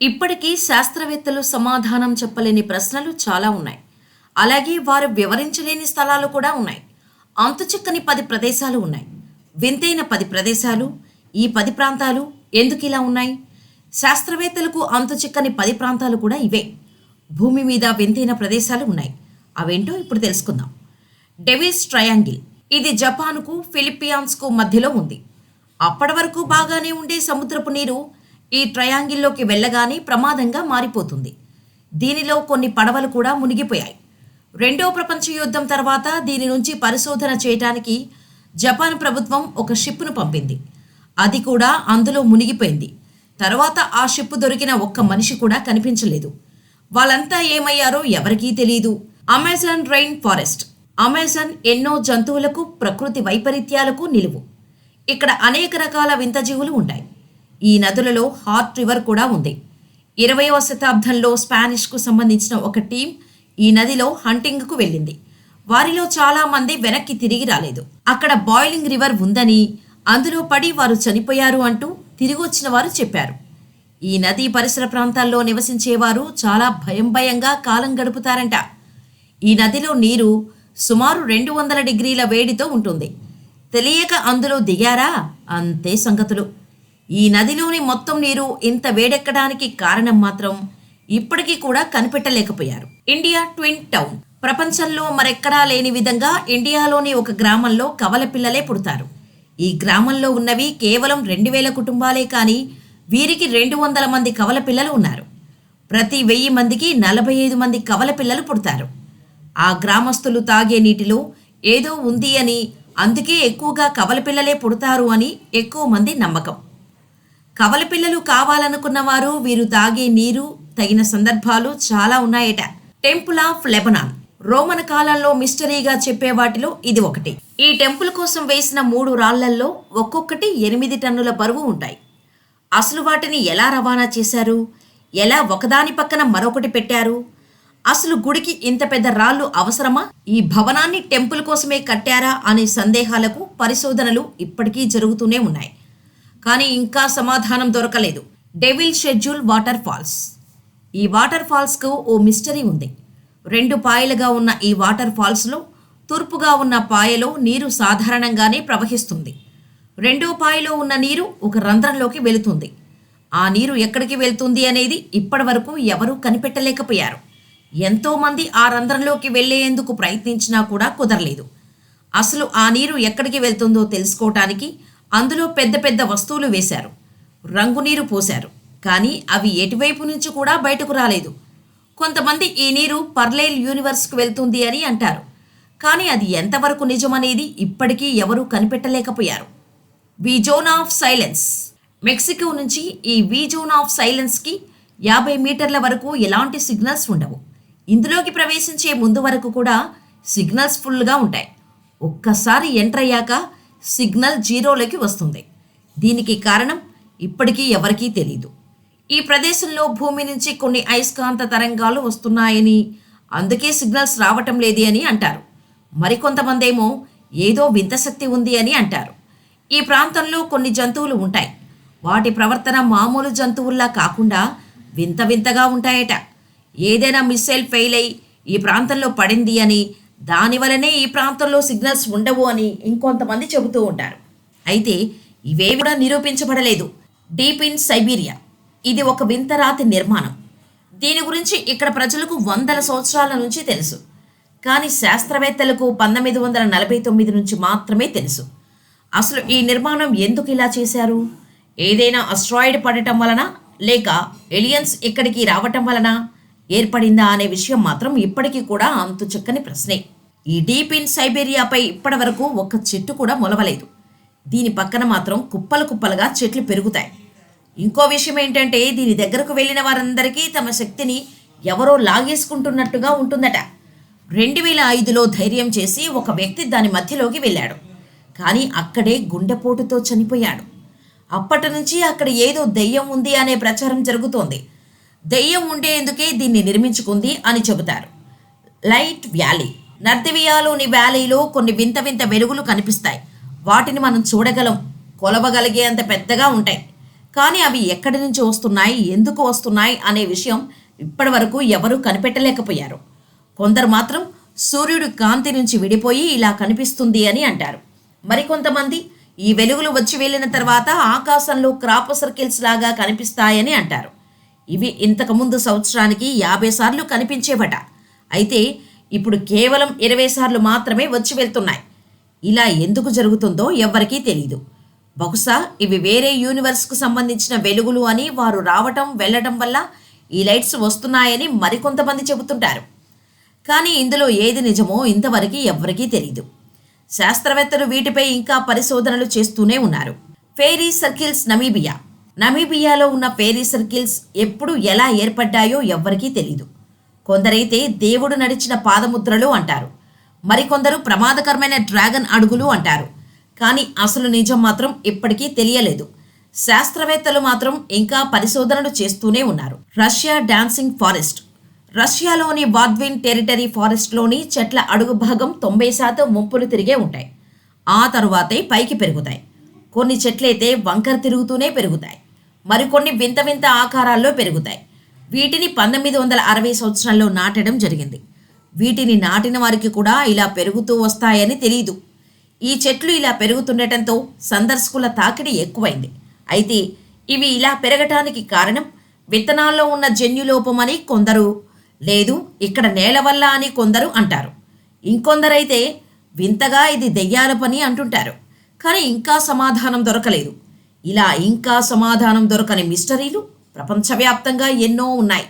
ఇప్పటికీ శాస్త్రవేత్తలు సమాధానం చెప్పలేని ప్రశ్నలు చాలా ఉన్నాయి. అలాగే వారు వివరించలేని స్థలాలు కూడా ఉన్నాయి. అంతుచిక్కని పది ప్రదేశాలు ఉన్నాయి. వింతైన పది ప్రదేశాలు ఈ పది ప్రాంతాలు ఎందుకు ఇలా ఉన్నాయి? శాస్త్రవేత్తలకు అంతుచిక్కని పది ప్రాంతాలు కూడా ఇవే. భూమి మీద వింతైన ప్రదేశాలు ఉన్నాయి. అవేంటో ఇప్పుడు తెలుసుకుందాం. డెవిస్ ట్రయాంగిల్ ఇది జపాన్కు ఫిలిపియాన్స్కు మధ్యలో ఉంది. అప్పటి వరకు బాగానే ఉండే సముద్రపు నీరు ఈ ట్రయాంగిల్లోకి వెళ్ళగానే ప్రమాదంగా మారిపోతుంది. దీనిలో కొన్ని పడవలు కూడా మునిగిపోయాయి. రెండో ప్రపంచ యుద్ధం తర్వాత దీని నుంచి పరిశోధన చేయటానికి జపాన్ ప్రభుత్వం ఒక షిప్ను పంపింది. అది కూడా అందులో మునిగిపోయింది. తర్వాత ఆ షిప్ దొరికిన ఒక్క మనిషి కూడా కనిపించలేదు. వాళ్ళంతా ఏమయ్యారో ఎవరికీ తెలియదు అమెజాన్ రైన్ ఫారెస్ట్. అమెజాన్ ఎన్నో జంతువులకు ప్రకృతి వైపరీత్యాలకు నిలువు. ఇక్కడ అనేక రకాల వింత జీవులు ఉంటాయి. ఈ నదులలో హార్ట్ రివర్ కూడా ఉంది. ఇరవయవ శతాబ్దంలో స్పానిష్కు సంబంధించిన ఒక టీం ఈ నదిలో హంటింగ్కు వెళ్ళింది. వారిలో చాలామంది వెనక్కి తిరిగి రాలేదు. అక్కడ బాయిలింగ్ రివర్ ఉందని అందులో పడి వారు చనిపోయారు అంటూ తిరిగి వచ్చిన వారు చెప్పారు. ఈ నదీ పరిసర ప్రాంతాల్లో నివసించేవారు చాలా భయం భయంగా కాలం గడుపుతారంట. ఈ నదిలో నీరు సుమారు రెండు వందల డిగ్రీల వేడితో ఉంటుంది. తెలియక అందులో దిగారా? అంతే సంగతులు. ఈ నదిలోని మొత్తం నీరు ఇంత వేడెక్కడానికి కారణం మాత్రం ఇప్పటికీ కూడా కనిపెట్టలేకపోయారు. ఇండియా ట్విన్ టౌన్ ప్రపంచంలో మరెక్కడా లేని విధంగా ఇండియాలోని ఒక గ్రామంలో కవల పిల్లలే పుడతారు. ఈ గ్రామంలో ఉన్నవి కేవలం రెండు వేల కుటుంబాలే కానీ వీరికి రెండు వందల మంది కవల పిల్లలు ఉన్నారు. ప్రతి వెయ్యి మందికి నలభై ఐదు మంది కవల పిల్లలు పుడతారు. ఆ గ్రామస్తులు తాగే నీటిలో ఏదో ఉంది అని అందుకే ఎక్కువగా కవల పిల్లలే పుడతారు అని ఎక్కువ మంది నమ్మకం. కవల పిల్లలు కావాలనుకున్న వారు వీరు తాగే నీరు తగిన సందర్భాలు చాలా ఉన్నాయట. Temple of Lebanon. రోమన్ కాలంలో మిస్టరీగా చెప్పే వాటిలో ఇది ఒకటి. ఈ టెంపుల్ కోసం వేసిన మూడు రాళ్ళల్లో ఒక్కొక్కటి ఎనిమిది టన్నుల బరువు ఉంటాయి. అసలు వాటిని ఎలా రవాణా చేశారు? ఎలా ఒకదాని పక్కన మరొకటి పెట్టారు? అసలు గుడికి ఇంత పెద్ద రాళ్ళు అవసరమా? ఈ భవనాన్ని టెంపుల్ కోసమే కట్టారా అనే సందేహాలకు పరిశోధనలు ఇప్పటికీ జరుగుతూనే ఉన్నాయి. కానీ ఇంకా సమాధానం దొరకలేదు. Devil schedule water falls. ఈ వాటర్ ఫాల్స్కు ఓ మిస్టరీ ఉంది. రెండు పాయలుగా ఉన్న ఈ వాటర్ ఫాల్స్లో తూర్పుగా ఉన్న పాయలో నీరు సాధారణంగానే ప్రవహిస్తుంది. రెండో పాయలో ఉన్న నీరు ఒక రంధ్రంలోకి వెళుతుంది. ఆ నీరు ఎక్కడికి వెళ్తుంది అనేది ఇప్పటివరకు ఎవరూ కనిపెట్టలేకపోయారు. ఎంతోమంది ఆ రంధ్రంలోకి వెళ్ళేందుకు ప్రయత్నించినా కూడా కుదరలేదు. అసలు ఆ నీరు ఎక్కడికి వెళ్తుందో తెలుసుకోవటానికి అందులో పెద్ద పెద్ద వస్తువులు వేశారు. రంగునీరు పోశారు. కానీ అవి ఎటువైపు నుంచి కూడా బయటకు రాలేదు. కొంతమంది ఈ నీరు పర్లేల్ యూనివర్స్కు వెళ్తుంది అని అంటారు. కానీ అది ఎంతవరకు నిజమనేది ఇప్పటికీ ఎవరూ కనిపెట్టలేకపోయారు. వి జోన్ ఆఫ్ సైలెన్స్. మెక్సికో నుంచి ఈ వి జోన్ ఆఫ్ సైలెన్స్కి యాభై మీటర్ల వరకు ఎలాంటి సిగ్నల్స్ ఉండవు. ఇందులోకి ప్రవేశించే ముందు వరకు కూడా సిగ్నల్స్ ఫుల్గా ఉంటాయి. ఒక్కసారి ఎంటర్ అయ్యాక సిగ్నల్ జీరోలోకి వస్తుంది. దీనికి కారణం ఇప్పటికీ ఎవరికీ తెలియదు ఈ ప్రదేశంలో భూమి నుంచి కొన్ని అయస్కాంత తరంగాలు వస్తున్నాయని అందుకే సిగ్నల్స్ రావటం లేదు అని అంటారు. మరికొంతమంది ఏమో ఏదో వింత శక్తి ఉంది అని అంటారు. ఈ ప్రాంతంలో కొన్ని జంతువులు ఉంటాయి. వాటి ప్రవర్తన మామూలు జంతువుల్లా కాకుండా వింత వింతగా ఉంటాయట. ఏదైనా మిస్సైల్ ఫెయిల్ అయి ఈ ప్రాంతంలో పడింది అని దానివలనే ఈ ప్రాంతంలో సిగ్నల్స్ ఉండవు అని ఇంకొంతమంది చెబుతూ ఉంటారు. అయితే ఇవే కూడా నిరూపించబడలేదు. Deep in Siberia. ఇది ఒక వింత రాతి నిర్మాణం. దీని గురించి ఇక్కడ ప్రజలకు వందల సంవత్సరాల నుంచి తెలుసు. కానీ శాస్త్రవేత్తలకు పంతొమ్మిది వందల నలభై తొమ్మిది నుంచి మాత్రమే తెలుసు. అసలు ఈ నిర్మాణం ఎందుకు ఇలా చేశారు? ఏదైనా అస్ట్రాయిడ్ పడటం వలన లేక ఎలియన్స్ ఇక్కడికి రావటం వలన? ఏర్పడిందా అనే విషయం మాత్రం ఇప్పటికీ కూడా అంతు చక్కని ప్రశ్నే. ఈ డీప్ ఇన్ సైబేరియాపై ఇప్పటి వరకు ఒక్క చెట్టు కూడా మొలవలేదు. దీని పక్కన మాత్రం కుప్పలు కుప్పలుగా చెట్లు పెరుగుతాయి. ఇంకో విషయం ఏంటంటే దీని దగ్గరకు వెళ్ళిన వారందరికీ తమ శక్తిని ఎవరో లాగేసుకుంటున్నట్టుగా ఉంటుందట. రెండు వేల ఐదులో ధైర్యం చేసి ఒక వ్యక్తి దాని మధ్యలోకి వెళ్ళాడు. కానీ అక్కడే గుండెపోటుతో చనిపోయాడు. అప్పటి నుంచి అక్కడ ఏదో దెయ్యం ఉంది అనే ప్రచారం జరుగుతోంది. దెయ్యం ఉండేందుకే దీన్ని నిర్మించుకుంది అని చెబుతారు. Light valley. నర్దివియాలోని వ్యాలీలో కొన్ని వింత వింత వెలుగులు కనిపిస్తాయి. వాటిని మనం చూడగలం. కొలవగలిగే అంత పెద్దగా ఉంటాయి. కానీ అవి ఎక్కడి నుంచి వస్తున్నాయి? ఎందుకు వస్తున్నాయి? అనే విషయం ఇప్పటివరకు ఎవరూ కనిపెట్టలేకపోయారు. కొందరు మాత్రం సూర్యుడు కాంతి నుంచి విడిపోయి ఇలా కనిపిస్తుంది అని అంటారు. మరికొంతమంది ఈ వెలుగులు వచ్చి వెళ్ళిన తర్వాత ఆకాశంలో క్రాప్ సర్కిల్స్ లాగా కనిపిస్తాయని అంటారు. ఇవి ఇంతకుముందు సంవత్సరానికి యాభై సార్లు కనిపించేవట. అయితే ఇప్పుడు కేవలం ఇరవై సార్లు మాత్రమే వచ్చి వెళ్తున్నాయి. ఇలా ఎందుకు జరుగుతుందో ఎవ్వరికీ తెలియదు బహుశా ఇవి వేరే యూనివర్స్కు సంబంధించిన వెలుగులు అని వారు రావటం వెళ్ళటం వల్ల ఈ లైట్స్ వస్తున్నాయని మరికొంతమంది చెబుతుంటారు. కానీ ఇందులో ఏది నిజమో ఇంతవరకు ఎవ్వరికీ తెలియదు శాస్త్రవేత్తలు వీటిపై ఇంకా పరిశోధనలు చేస్తూనే ఉన్నారు. Fairy circles Namibia. నమీబియాలో ఉన్న ఫేరీ సర్కిల్స్ ఎప్పుడు ఎలా ఏర్పడ్డాయో ఎవ్వరికీ తెలియదు కొందరైతే దేవుడు నడిచిన పాదముద్రలు అంటారు. మరికొందరు ప్రమాదకరమైన డ్రాగన్ అడుగులు అంటారు. కానీ అసలు నిజం మాత్రం ఇప్పటికీ తెలియలేదు. శాస్త్రవేత్తలు మాత్రం ఇంకా పరిశోధనలు చేస్తూనే ఉన్నారు. Russia dancing forest. రష్యాలోని వాద్విన్ టెరిటరీ ఫారెస్ట్లోని చెట్ల అడుగు భాగం తొంభై శాతం ముంపులు తిరిగే ఉంటాయి. ఆ తరువాతే పైకి పెరుగుతాయి. కొన్ని చెట్లయితే వంకర తిరుగుతూనే పెరుగుతాయి. మరికొన్ని వింత వింత ఆకారాల్లో పెరుగుతాయి. వీటిని పంతొమ్మిది వందల అరవై సంవత్సరంలో నాటడం జరిగింది. వీటిని నాటిన వారికి కూడా ఇలా పెరుగుతూ వస్తాయని తెలియదు ఈ చెట్లు ఇలా పెరుగుతుండటంతో సందర్శకుల తాకిడి ఎక్కువైంది. అయితే ఇవి ఇలా పెరగటానికి కారణం విత్తనాల్లో ఉన్న జన్యులోపమని కొందరు లేదు ఇక్కడ నేల వల్ల అని కొందరు అంటారు. ఇంకొందరైతే వింతగా ఇది దెయ్యాల పని అంటుంటారు. కానీ ఇంకా సమాధానం దొరకలేదు. ఇలా ఇంకా సమాధానం దొరకని మిస్టరీలు ప్రపంచవ్యాప్తంగా ఎన్నో ఉన్నాయి.